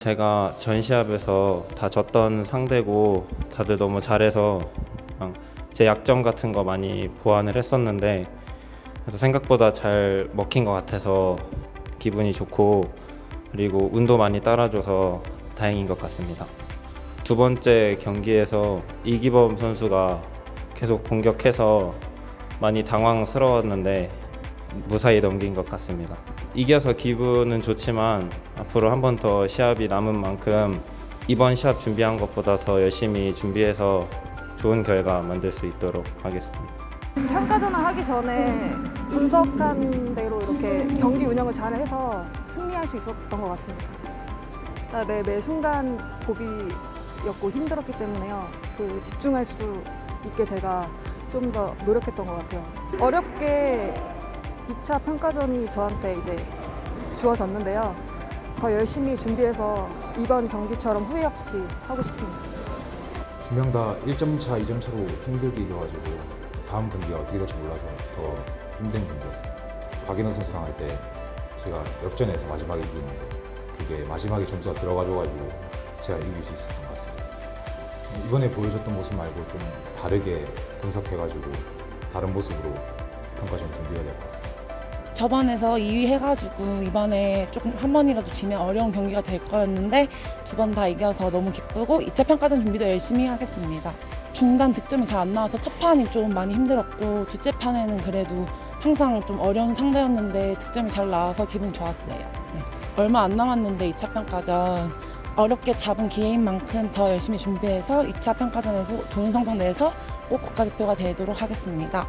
제가 전 시합에서 다 졌던 상대고 다들 너무 잘해서 그냥 제 약점 같은 거 많이 보완을 했었는데 그래서 생각보다 잘 먹힌 것 같아서 기분이 좋고 그리고 운도 많이 따라줘서 다행인 것 같습니다. 두 번째 경기에서 이기범 선수가 계속 공격해서 많이 당황스러웠는데 무사히 넘긴 것 같습니다. 이겨서 기분은 좋지만 앞으로 한 번 더 시합이 남은 만큼 이번 시합 준비한 것보다 더 열심히 준비해서 좋은 결과 만들 수 있도록 하겠습니다. 평가전을 하기 전에 분석한 대로 이렇게 경기 운영을 잘 해서 승리할 수 있었던 것 같습니다. 아, 매, 매 순간 고비였고 힘들었기 때문에요. 그 집중할 수 있게 제가 좀 더 노력했던 것 같아요. 어렵게 2차 평가전이 저한테 이제 주어졌는데요. 더 열심히 준비해서 이번 경기처럼 후회 없이 하고 싶습니다. 두명다 1점 차, 2점 차로 힘들게 이겨가지고 다음 경기가 어떻게 될지 몰라서 더 힘든 경기였습니다. 박인호 선수랑 할 때 제가 역전해서 마지막에 이기는데 그게 마지막에 점수가 들어가줘가지고 제가 이길 수 있었던 것 같습니다. 이번에 보여줬던 모습 말고 좀 다르게 분석해가지고 다른 모습으로 평가전 준비해야 될 것 같습니다. 저번에서 2위 해가지고 이번에 조금 한 번이라도 지면 어려운 경기가 될 거였는데 두 번 다 이겨서 너무 기쁘고 2차 평가전 준비도 열심히 하겠습니다. 중단 득점이 잘 안 나와서 첫 판이 좀 많이 힘들었고 둘째 판에는 그래도 항상 좀 어려운 상대였는데 득점이 잘 나와서 기분이 좋았어요. 네. 얼마 안 남았는데 2차 평가전 어렵게 잡은 기회인 만큼 더 열심히 준비해서 2차 평가전에서 좋은 성적 내서 꼭 국가대표가 되도록 하겠습니다.